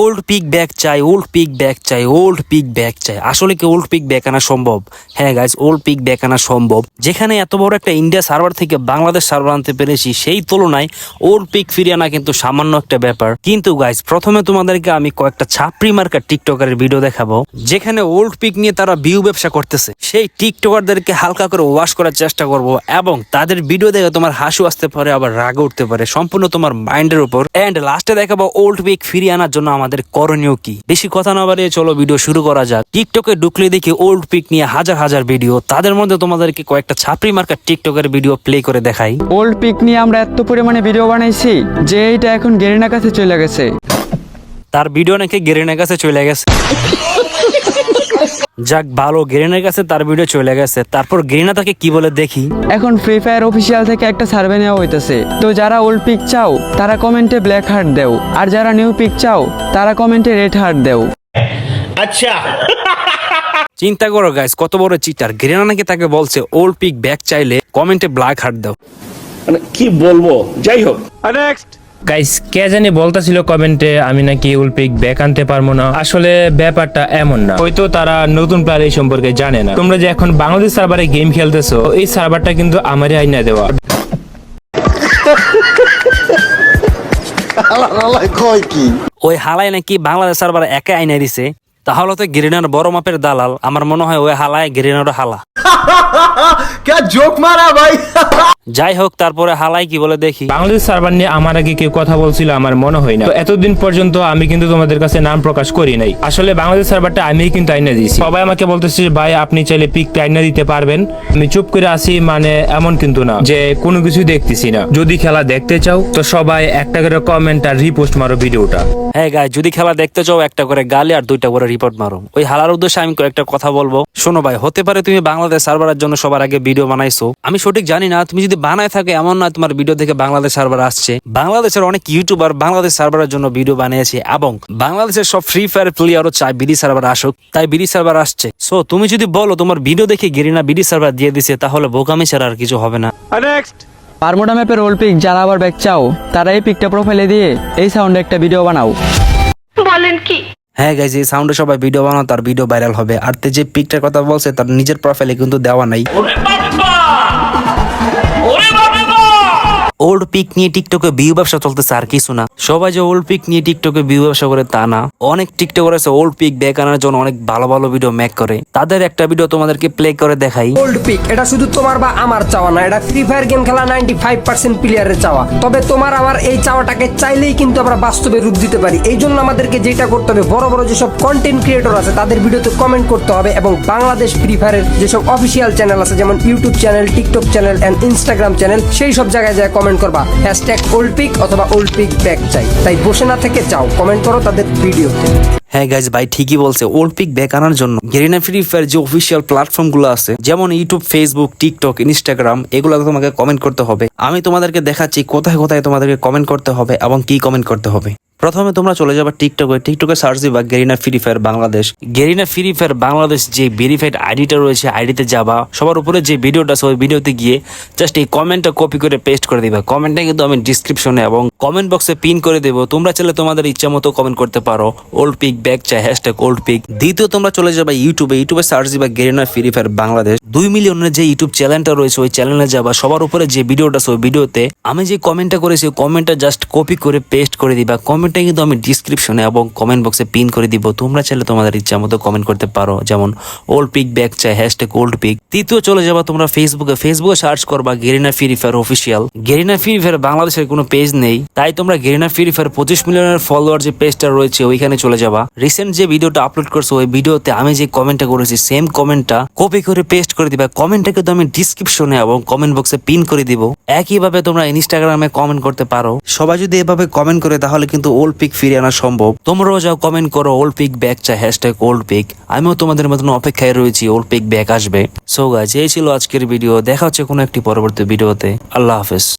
Old peak back চাই old pick back চাই old pick back চাই। আসলে কি ওল্ড পিক ব্যাক আনা সম্ভব? হ্যাঁ গাইজ ওল্ড পিক ব্যাক আনা সম্ভব। যেখানে এত বড় একটা ইন্ডিয়া সার্ভার থেকে বাংলাদেশ সার্ভার আনতে পেরেছি, সেই তুলনায় ওল্ড পিক ফিরিয়ে আনা কিন্তু সামান্য একটা ব্যাপার। কিন্তু গাইজ প্রথমে তোমাদেরকে আমি কয়েকটা ছাপড়ি মার্কার টিকটকারের ভিডিও দেখাবো, যেখানে ওল্ড পিক নিয়ে তারা ভিউ ব্যবসা করতেছে। সেই টিকটকারদেরকে হালকা করে ওয়াশ করার চেষ্টা করব এবং তাদের ভিডিও দেখে তোমার হাসু আসতে পারে, আবার রাগ উঠতে পারে। সম্পূর্ণ তোমার মাইন্ডের উপর। এন্ড লাস্টে দেখাবো ওল্ড পিক ফিরিয়ে আনার জন্য আমাদের করণীয় কি? বেশি কথা না বাড়িয়ে চলো ভিডিও শুরু করা যাক। টিকটকে ঢুকলে দেখি ওল্ড পিক নিয়ে হাজার হাজার ভিডিও তাদের মধ্যে তোমাদেরকে কয়েকটা ছাপড়ি মার্কা টিকটকের ভিডিও প্লে করে দেখাই। ওল্ড পিক নিয়ে আমরা এত পরিমাণে ভিডিও বানাইছি যে এটা এখন গেরিনা কাছে চলে গেছে। তার ভিডিও নাকি গেরেনের কাছে চলে গেছে। যাক ভালো গ্রেনের কাছে তার ভিডিও চলে গেছে। তারপর গ্রেনা তাকে কি বলে দেখি? এখন ফ্রি ফায়ার অফিসিয়াল থেকে একটা সার্ভে নেওয়া হইতেছে। তো যারা ওল্ড পিক চাও তারা কমেন্টে ব্ল্যাক হার্ট দেও। আর যারা নিউ পিক চাও তারা কমেন্টে রেড হার্ট দেও। আচ্ছা। চিন্তা করো গাইস কত বড় চিটার গ্রেনা নাকি তাকে বলছে ওল্ড পিক ব্যাক চাইলে কমেন্টে ব্ল্যাক হার্ট দাও। মানে কি বলব? যাই হোক। নেক্সট গাইস কে জানি বলতেছিল কমেন্টে আমি নাকি উলপিক ব্যাক আনতে পারব না। আসলে ব্যাপারটা এমন না। হয়তো তারা নতুন প্লেয়ার এই সম্পর্কে জানে না। তোমরা যে এখন বাংলাদেশ সার্ভারে গেম খেলতেছো এই সার্ভারটা কিন্তু আমারই আইনা দেওয়া। ওই হালাই নাকি বাংলাদেশ সার্ভার একা আইনা দিছে? তাহলে তো গিরিনার বড় মাপের দালাল। আমার মনে হয় ওই হালায় গিরিনারও হালা। কে জোক মারা ভাই? যাই হোক তারপরে হালাই কি বলে দেখি। বাংলাদেশ সার্ভার নিয়ে আমার আগে কেউ কথা বলছিল আমার মনে হয় না। তো এতদিন পর্যন্ত আমি কিন্তু তোমাদের কাছে নাম প্রকাশ করি নাই। আসলে বাংলাদেশ সার্ভারটা আমি কিন্তু আইনা দিয়েছি। সবাই আমাকে বলতেছে ভাই আপনি চাইলে পিকটা আইনা দিতে পারবেন। আমি চুপ করে আসি মানে এমন কিন্তু না যে কোনো কিছু দেখতেছি না। যদি খেলা দেখতে চাও তো সবাই একটা করে কমেন্ট আর রিপোস্ট মারো ভিডিওটা। হ্যাঁ গাই যদি খেলা দেখতে চাও একটা করে গালি আর দুইটা করে রিপোর্ট মারো। ওই হালার উদ্দেশ্যে আমি কয়েকটা কথা বলব। শোনো ভাই হতে পারে তুমি বাংলাদেশ সার্ভারের জন্য সবার আগে ভিডিও বানাইছো। আমি সঠিক জানি না তুমি যদি বানায় থাকে এমন না তোমার ভিডিও থেকে বাংলাদেশ সার্ভার আসছে। বাংলাদেশের অনেক ইউটিউবার বাংলাদেশ সার্ভারের জন্য ভিডিও বানিয়েছে এবং বাংলাদেশের সব ফ্রি ফায়ার প্লেয়ারও চায় বিডি সার্ভার আসুক তাই বিডি সার্ভার আসছে। সো তুমি যদি বলো তোমার ভিডিও দেখে গেরিনা বিডি সার্ভার দিয়ে দিছে তাহলে বোকামি ছাড়া আর কিছু হবে না। পারমোডা ম্যাপের ওল্ড পিক যারা আবার ব্যাক চাও তারা এই পিকটা প্রোফাইলে দিয়ে এই সাউন্ডে একটা ভিডিও বানাও। বলেন কি? হ্যাঁ গাইজ এই সাউন্ডে সবাই ভিডিও বানাও তার ভিডিও ভাইরাল হবে। আর তে যে পিকটার কথা বলছে তার নিজের প্রোফাইলে কিন্তু দেওয়া নাই। ওল্ড পিক নিয়ে টিকটকে ভিউ ব্যবসা চলতেছে আর কিছু না। সবাই যে ওল্ড পিক নিয়ে টিকটকে ভিউ ব্যবসা করে তা না। অনেক টিকটকার আছে ওল্ড পিক ব্যাক আনার জন্য অনেক ভালো ভালো ভিডিও মেক করে। তাদের একটা ভিডিও তোমাদেরকে প্লে করে দেখাই। ওল্ড পিক, এটা শুধু তোমার বা আমার চাওয়া না, এটা ফ্রি ফায়ার গেম খেলা নাইনটি ফাইভ পার্সেন্ট প্লেয়ারের চাওয়া। তবে তোমার আমার এই চাওয়াটাকে চাইলেই কিন্তু আমরা বাস্তবে রূপ দিতে পারি। এই জন্য আমাদেরকে যেটা করতে হবে, বড় বড় যেসব কন্টেন্ট ক্রিয়েটর আছে, তাদের ভিডিওতে কমেন্ট করতে হবে এবং বাংলাদেশ ফ্রি ফায়ারের যেসব অফিসিয়াল চ্যানেল আছে, যেমন YouTube channel TikTok channel and Instagram channel সেই সব জায়গায় যায় কমেন্ট করবা। হ্যাশট্যাগ ওল্ড পিক অথবা ওল্ড পিক ব্যাক চাই। তাই বসে না থেকে যাও, কমেন্ট করো তাদের ভিডিওতে। হ্যাঁ গাইজ ভাই ঠিকই বলছে ওল্ড পিক ব্যাক আনার জন্য। গেরিনা ফ্রি ফায়ার যে অফিসিয়াল প্ল্যাটফর্মগুলো আছে, যেমন ইউটিউব ফেসবুক টিকটক ইনস্টাগ্রাম এগুলো তোমাকে কমেন্ট করতে হবে। আমি তোমাদেরকে দেখাচ্ছি কোথায় কোথায় তোমাদেরকে কমেন্ট করতে হবে এবং কি কমেন্ট করতে হবে। প্রথমে তোমরা চলে যাবে টিকটকে টিকটকে সার্চ দিবা Garena free fire Bangladesh Garena free fire Bangladesh যে ভেরিফাইড আইডিটা রয়েছে আইডিতে যাবা। সবার উপরে যে ভিডিওটা আছে, ওই ভিডিওতে গিয়ে জাস্ট এই কমেন্টটা কপি করে পেস্ট করে দিবা। কমেন্টটা কিন্তু আমি ডিসক্রিপশনে এবং কমেন্ট বক্সে পিন করে দেবো। তোমরা চাইলে তোমাদের ইচ্ছা মতো কমেন্ট করতে পারো। ওল্ড পিক ব্যাক চাই হ্যাশট্যাগ ওল্ড পিক দ্বিতীয় তোমরা চলে যাবে ইউটিউবে ইউটিউবে সার্চ দিবা গেরিনা ফ্রি ফায়ার বাংলাদেশ দুই মিলিয়নের যে ইউটিউব চ্যানেলটা রয়েছে, ওই চ্যানেলে যাবা। সবার উপরে যে ভিডিওটা আছে, ওই ভিডিওতে আমি যে কমেন্টটা করেছি কমেন্টটা জাস্ট কপি করে পেস্ট করে দিবা। কমেন্টটা কিন্তু আমি ডিসক্রিপশনে এবং কমেন্ট বক্সে পিন করে দিব। তোমরা চাইলে তোমাদের ইচ্ছা মতো কমেন্ট করতে পারো। যেমন ওল্ড পিক ব্যাক চাই হ্যাশট্যাগ ওল্ড পিক তৃতীয় চলে যাবা তোমরা ফেসবুকে ফেসবুকে সার্চ করবা Garena free fire official Garena free fire বাংলাদেশের কোনো পেজ নেই। তাই তোমরা গেরিনা ফ্রি ফায়ার পঁচিশ মিলিয়নের ফলোয়ার যে পেজটা রয়েছে, ওইখানে চলে যাবা। রিসেন্ট যে ভিডিওটা আপলোড করছ, ওই ভিডিওতে আমি যে কমেন্টটা করেছি সেম কমেন্টটা কপি করে পেস্ট করে দিবা। কমেন্টটাকে কিন্তু আমি ডিসক্রিপশনে এবং কমেন্ট বক্সে পিন করে দিব। একইভাবে তোমরা ইনস্টাগ্রামে কমেন্ট করতে পারো। সবাই যদি এভাবে কমেন্ট করে, তাহলে কিন্তু ওল্ড পিক ফিরে আনা সম্ভব। তোমরাও যাও কমেন্ট করো ওল্ড পিক ব্যাক চা হ্যাশট্যাগ ওল্ড পিক আমিও তোমাদের মতন অপেক্ষায় রয়েছি ওল্ড পিক ব্যাক আসবে। সো গাছ এই ছিল আজকের ভিডিও দেখা হচ্ছে কোনো একটি পরবর্তী ভিডিওতে আল্লাহ হাফেজ।